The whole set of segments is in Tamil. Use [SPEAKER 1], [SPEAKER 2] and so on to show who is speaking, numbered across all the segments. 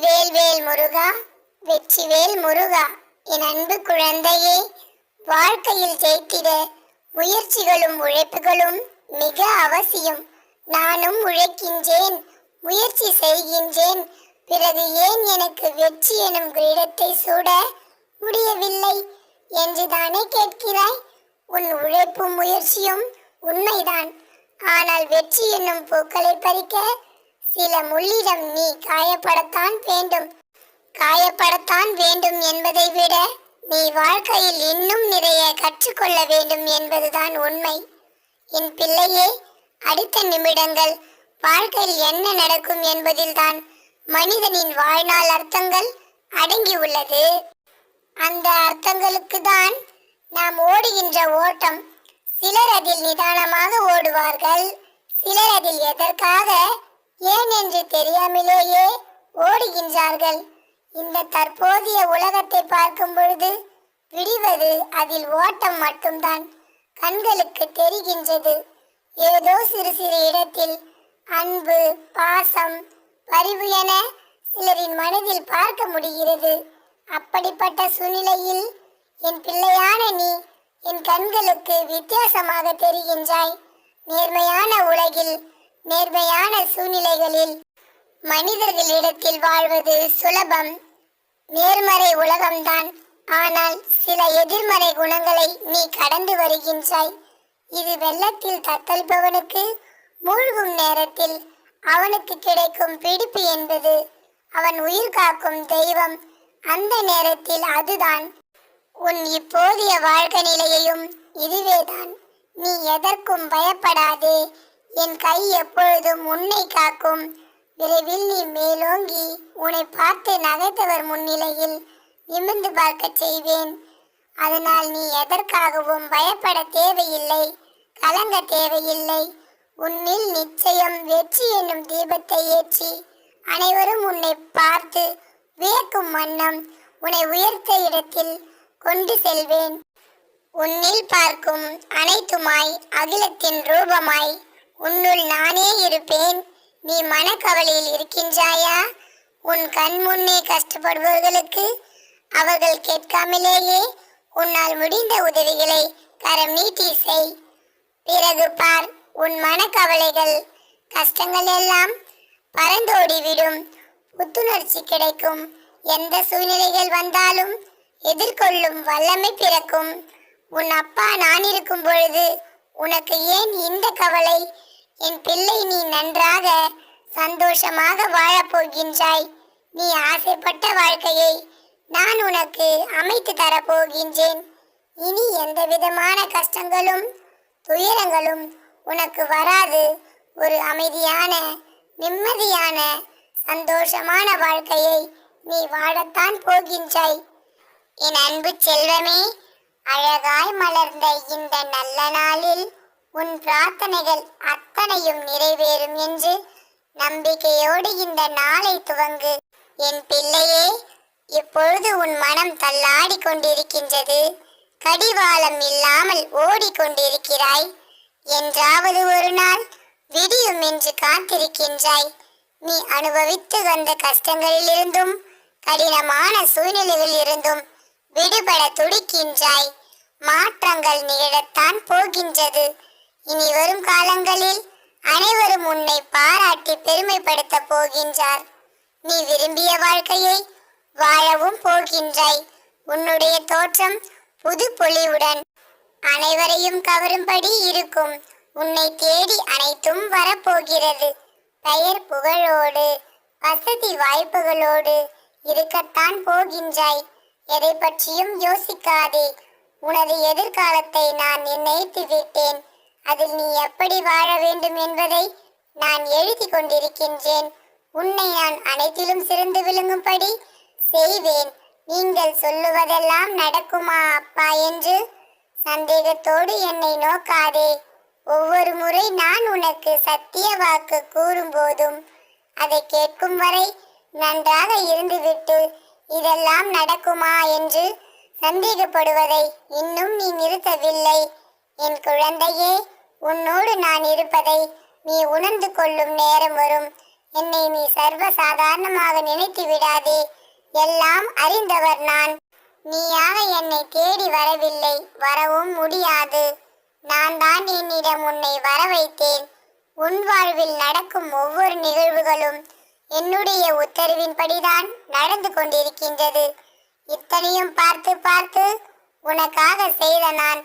[SPEAKER 1] வேல்வேல் முருகா வெற்றிவேல் முருகா என் அன்பு குழந்தையே வாழ்க்கையில் ஜெயித்திட முயற்சிகளும் உழைப்புகளும் மிக அவசியம். நானும் உழைக்கின்றேன் முயற்சி செய்கின்றேன். பிறகு ஏன் எனக்கு வெற்றி எனும் கிரீடத்தை சூட முடியவில்லை? என்று தானே கேட்கிறாய்? உன் உழைப்பும் முயற்சியும் உண்மைதான். ஆனால் வெற்றி என்னும் பூக்களை பறிக்க சில முள்ளிடம் நீ காயப்படத்தான் வேண்டும். காயப்படத்தான் வேண்டும் என்பதை விட நீ வாழ்க்கையில் இன்னும் நிறைய கற்றுக்கொள்ள வேண்டும் என்பதுதான் உண்மை. என் பிள்ளையே அடுத்த நிமிடங்கள் வாழ்க்கையில் என்ன நடக்கும் என்பதில்தான் மனிதனின் வாழ்நாள் அர்த்தங்கள் அடங்கி உள்ளது. அந்த அர்த்தங்களுக்கு தான் நாம் ஓடுகின்ற ஓட்டம். சிலர் அதில் நிதானமாக ஓடுவார்கள் சிலர் அதில் எதற்காக ஏன் என்று தெரியாமலேயே ஓடுகின்றார்கள். இந்த தற்போதைய உலகத்தை பார்க்கும் பொழுது விடிவது அதில் ஓட்டம் மட்டும்தான். கண்களுக்கு தெரிகின்றது. ஏதோ சிறு சிறு இடத்தில் அன்பு பாசம் பரிவு என சிலரின் மனதில் பார்க்க முடிகிறது. அப்படிப்பட்ட சூழ்நிலையில் என் பிள்ளையான நீ என் கண்களுக்கு வித்தியாசமாக தெரிகின்றாய். நேர்மையான உலகில் நேர்மையான சூழ்நிலைகளில் மனிதர்களிடத்தில் வாழ்வது சுலபம். நேர்மறை உலகம்தான். ஆனால் சில எதிர்மறை குணங்களை நீ கடந்து வருகின்றாய். இது வெள்ளத்தில் தத்தளிப்பவனுக்கு மூழ்கும் நேரத்தில் அவனுக்கு கிடைக்கும் பிடிப்பு என்பது அவன் உயிர் காக்கும் தெய்வம். அந்த நேரத்தில் அதுதான். உன் இப்போதைய வாழ்க்கை நிலையையும் இதுவேதான். நீ எதற்கும் பயப்படாதே. என் கை எப்பொழுதும் உன்னை காக்கும். விரைவில் நீ மேலோங்கி உன்னை பார்த்து நகைத்தவர் முன்னிலையில் நிமிர்ந்து பார்க்க செய்வேன். அதனால் நீ எதற்காகவும் பயப்பட தேவையில்லை கலங்க தேவையில்லை. உன்னில் நிச்சயம் வெற்றி என்னும் தீபத்தை ஏற்றி அனைவரும் உன்னை பார்த்து வியக்கும் வண்ணம் உன்னை உயர்த்த இடத்தில் கொண்டு செல்வேன். உன்னில் பார்க்கும் அனைத்துமாய் அகிலத்தின் ரூபமாய் உன்னுள் நானே இருப்பேன். நீ மனக்கவலையில் இருக்கின்றாயா? உன் கண் முன்னே கஷ்டப்படுபவர்களுக்கு அவர்கள் கேட்காமலேயே உன்னால் முடிந்த உதவிகளை கரம் நீட்டி செய். பிறகு பார் உன் மனக்கவலைகள் கஷ்டங்கள் எல்லாம் பறந்தோடிவிடும். புத்துணர்ச்சி கிடைக்கும். எந்த சூழ்நிலைகள் வந்தாலும் எதிர்கொள்ளும் வல்லமை பிறக்கும். உன் அப்பா நான் இருக்கும் பொழுது உனக்கு ஏன் இந்த கவலை? என் பிள்ளை நீ நன்றாக சந்தோஷமாக வாழப் போகின்றாய். நீ ஆசைப்பட்ட வாழ்க்கையை நான் உனக்கு அமைத்து தரப்போகின்றேன் இனி எந்த விதமான கஷ்டங்களும் துயரங்களும் உனக்கு வராது. ஒரு அமைதியான நிம்மதியான சந்தோஷமான வாழ்க்கையை நீ வாழத்தான் போகின்றாய். என் அன்பு செல்வமே அழகாய் மலர்ந்த இந்த நல்ல நாளில் உன் பிரார்த்தனைகள் அத்தனையும் நிறைவேறும் என்று நம்பிக்கையோடு இந்த நாளை துவங்கு. என் பிள்ளையே இப்பொழுது உன் மனம் தள்ளாடி கொண்டிருக்கின்றது. கடிவாளம் இல்லாமல் ஓடிக்கொண்டிருக்கிறாய் என்றாவது ஒரு நாள் விடியும் என்று காத்திருக்கின்றாய். நீ அனுபவித்து வந்த கஷ்டங்களிலிருந்தும் கடினமான சூழ்நிலைகளிலிருந்தும் விடுபட துடிக்கின்றாய். மாற்றங்கள் நிகழத்தான் போகின்றது. இனி வரும் காலங்களில் அனைவரும் உன்னை பாராட்டி பெருமைப்படுத்த போகின்றார். நீ விரும்பிய வாழ்க்கையை வாழவும் போகின்றாய். உன்னுடைய தோற்றம் புது பொலிவுடன் அனைவரையும் கவரும்படி இருக்கும். உன்னை தேடி அனைத்தும் வரப்போகிறது. பெயர் புகழோடு வசதி வாய்ப்புகளோடு இருக்கத்தான் போகின்றாய். எதை பற்றியும் யோசிக்காதே. உனது எதிர்காலத்தை நான் நிர்ணயித்து விட்டேன் அதில் நீ எப்படி வாழ வேண்டும் என்பதை நான் எழுதி கொண்டிருக்கின்றேன். உன்னை நான் அனைத்திலும் சிறந்து விளங்கும்படி செய்வேன். நீங்கள் சொல்லுவதெல்லாம் நடக்குமா அப்பா என்று சந்தேகத்தோடு என்னை நோக்காதே. ஒவ்வொரு முறை நான் உனக்கு சத்திய வாக்கு கூறும்போதும் அதை கேட்கும் வரை நன்றாக இருந்துவிட்டு இதெல்லாம் நடக்குமா என்று சந்தேகப்படுவதை இன்னும் நீ நிறுத்தவில்லை. என் குழந்தையே உன்னோடு நான் இருப்பதை நீ உணர்ந்து கொள்ளும் நேரம் வரும். என்னை நீ சர்வ சாதாரணமாக நினைத்து விடாதே. எல்லாம் அறிந்தவர் நான். நீயாக என்னை தேடி வரவில்லை. வரவும் முடியாது. நான் தான் என்னிடம் உன்னை வர வைத்தேன் உன் வாழ்வில் நடக்கும் ஒவ்வொரு நிகழ்வுகளும் என்னுடைய உத்தரவின்படிதான் நடந்து கொண்டிருக்கின்றது. இத்தனையும் பார்த்து பார்த்து உனக்காக செய்த நான்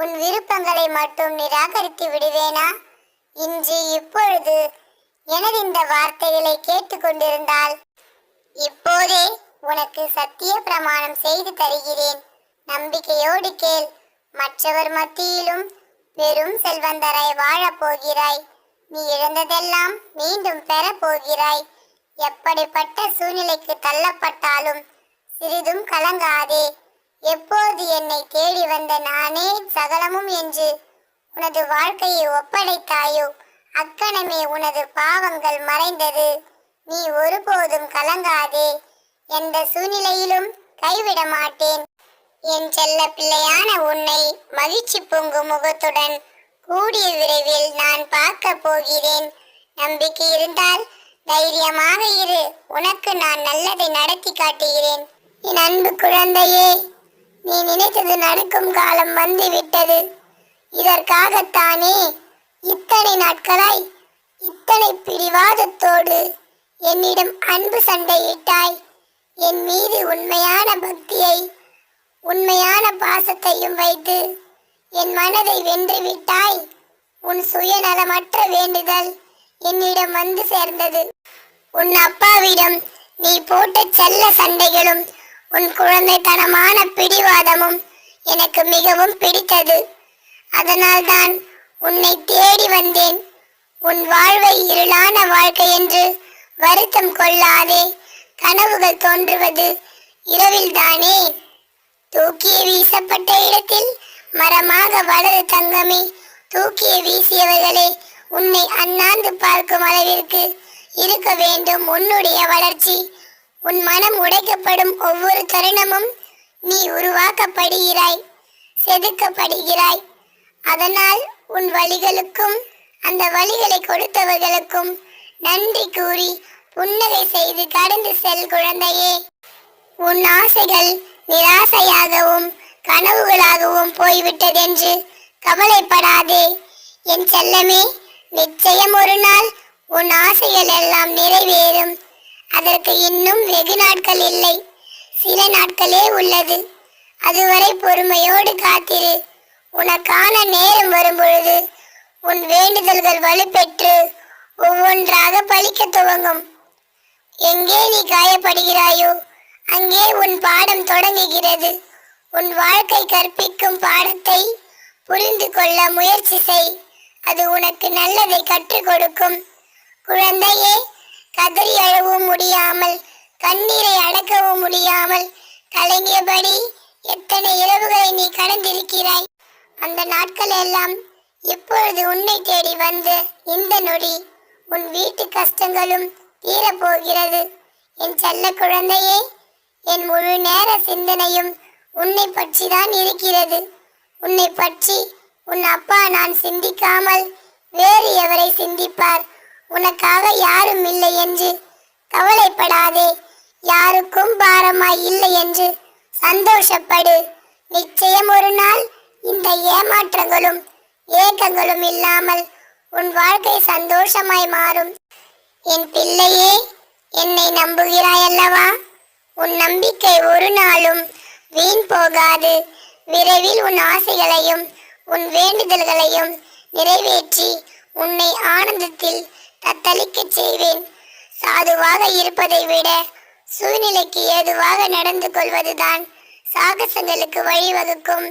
[SPEAKER 1] உன் விருப்பங்களை மட்டும் நிராகரித்து விடுவேனா? இன்று இப்பொழுது எனது இந்த வார்த்தைகளை கேட்டுக்கொண்டிருந்தால் இப்போதே உனக்கு சத்திய பிரமாணம் செய்து தருகிறேன். நம்பிக்கையோடு கேள் மற்றவர் மத்தியிலும் பெரும் செல்வந்தராய் வாழப் போகிறாய் நீ இழந்ததெல்லாம் மீண்டும் பெறப் போகிறாய். எப்படிப்பட்ட சூழ்நிலைக்கு தள்ளப்பட்டாலும் சிறிதும் கலங்காதே. எப்போது என்னை தேடி வந்த நானே சகலமும் என்று உனது வாழ்க்கையை ஒப்படைத்தாயோ? அக்கணமே உனது பாவங்கள் மறைந்தது. நீ ஒருபோதும் கலங்காதே. எந்த சூழ்நிலையிலும் கைவிட மாட்டேன். என் செல்ல பிள்ளையான உன்னை மகிழ்ச்சி பொங்கும் முகத்துடன் கூடிய விரைவில் நான் பார்க்க போகிறேன். நம்பிக்கை இருந்தால் தைரியமாக இரு. உனக்கு நான் நல்லதை நடத்தி காட்டுகிறேன். என் அன்பு குழந்தையே நீ நினைத்தது நடக்கும் காலம் வந்து விட்டது இதற்காகத்தானே இத்தனை நாட்களாய் இத்தனை பிடிவாதத்தோடு என்னிடம் அன்பு சண்டையிட்டாய். என் மீது உண்மையான பக்தியை உண்மையான பாசத்தையும் வைத்து என் மனதை வென்று விட்டாய் உன் சுயநலமற்ற வேண்டுதல் என்னிடம் வந்து சேர்ந்தது. உன் அப்பாவிடம் நீ போட்ட செல்ல சண்டைகளும் உன் குழந்தைத்தனமான பிடிவாதமும் எனக்கு மிகவும் பிடித்தது. அதனால்தான் உன்னை தேடி வந்தேன். உன் வாழ்வை இருளான வாழ்க்கை என்று வருத்தம் கொள்ளாதே. கனவுகள் தோன்றுவது இரவில்தானே? தூக்கிய வீசப்பட்ட இடத்தில் மரமாக வளரு தங்கமே. தூக்கிய வீசியவர்களே உன்னை அண்ணாந்து பார்க்கும் அளவிற்கு இருக்க வேண்டும் உன்னுடைய வளர்ச்சி. உன் மனம் உடைக்கப்படும் ஒவ்வொரு தருணமும் நீ உருவாக்கப்படுகிறாய் செதுக்கப்படுகிறாய். அதனால் உன் வழிகளுக்கும் அந்த வழிகளை கொடுத்தவர்களுக்கும் நன்றி கூறி புன்னகை செய்து கடந்து செல் குழந்தையே. உன் ஆசைகள் நிராசையாகவும் கனவுகளாகவும் போய்விட்டதென்று கவலைப்படாதே. என் செல்லமே நிச்சயம் ஒரு நாள் உன் ஆசைகள் எல்லாம் நிறைவேறும். அதற்கு இன்னும் வெகு நாட்கள் இல்லை. சில நாட்களே உள்ளது. அதுவரை பொறுமையோடு காத்திரு. உனக்கான நேரம் வரும்பொழுது உன் வேண்டுதல்கள் வலுப்பெற்று ஒவ்வொன்றாக பலிக்க துவங்கும். எங்கே நீ காயப்படுகிறாயோ அங்கே உன் பாடம் தொடங்குகிறது. உன் வாழ்க்கை கற்பிக்கும் பாடத்தை புரிந்து கொள்ள முயற்சி செய். அது உனக்கு நல்லதை கற்றுக் கொடுக்கும். குழந்தையே கதறி அழவும் முடியாமல் கண்ணீரை அடக்கவும் முடியாமல் கலங்கியபடி எத்தனை இரவுகளை நீ கடந்திருக்கிறாய்? அந்த நாட்கள் எல்லாம் இப்பொழுது உன்னை தேடி வந்து இந்த நொடி உன் வீட்டு கஷ்டங்களும் தீரப்போகிறது? என் செல்ல குழந்தையே என் முழு நேர சிந்தனையும் உன்னை பற்றி தான் இருக்கிறது. உன்னை பற்றி உன் அப்பா நான் சிந்திக்காமல் வேறு எவரை சிந்திப்பார்? உனக்காக யாரும் இல்லை என்று கவலைப்படாதே. யாருக்கும் பாரமாய் இல்லை என்று சந்தோஷப்படு. நிச்சயம் ஒரு நாள் இந்த ஏமாற்றங்களும் ஏக்கங்களும் இல்லாமல் உன் வாழ்க்கை சந்தோஷமாய் மாறும். என் பிள்ளையே என்னை நம்புகிறாய் அல்லவா உன் நம்பிக்கை ஒரு நாளும் வீண் போகாது. விரைவில் உன் ஆசைகளையும் உன் வேண்டுதல்களையும் நிறைவேற்றி உன்னை ஆனந்தத்தில் தத்தளிக்கச் செய்வேன். சாதுவாக இருப்பதை விட சூழ்நிலைக்கு ஏதுவாக நடந்து கொள்வதுதான் சாகசங்களுக்கு வழிவகுக்கும்.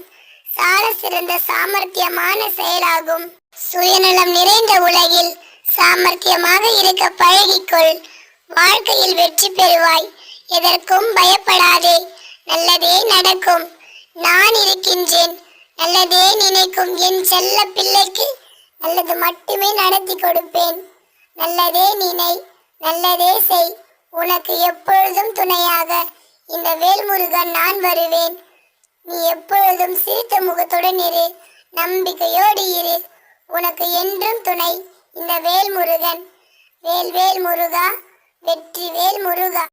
[SPEAKER 1] சால சிறந்த சாமர்த்தியமான செயலாகும். சுயநலம் நிறைந்த உலகில் சாமர்த்தியமாக இருக்க பழகிக்கொள். வாழ்க்கையில் வெற்றி பெறுவாய். எதற்கும் பயப்படாதே. நல்லதே நடக்கும். நான் இருக்கின்றேன். நல்லதே நினைக்கும் என் செல்ல பிள்ளைக்கு நல்லது மட்டுமே நடத்தி கொடுப்பேன். நல்லதே நினை நல்லதே செய். உனக்கு எப்பொழுதும் துணையாக இந்த வேல்முருகன் நான் வருவேன். நீ எப்பொழுதும் சிரித்த முகத்துடன் இரு நம்பிக்கையோடு இரு. உனக்கு என்றும் துணை இந்த வேல்முருகன். வேல்வேல் முருகா வெற்றிவேல் முருகா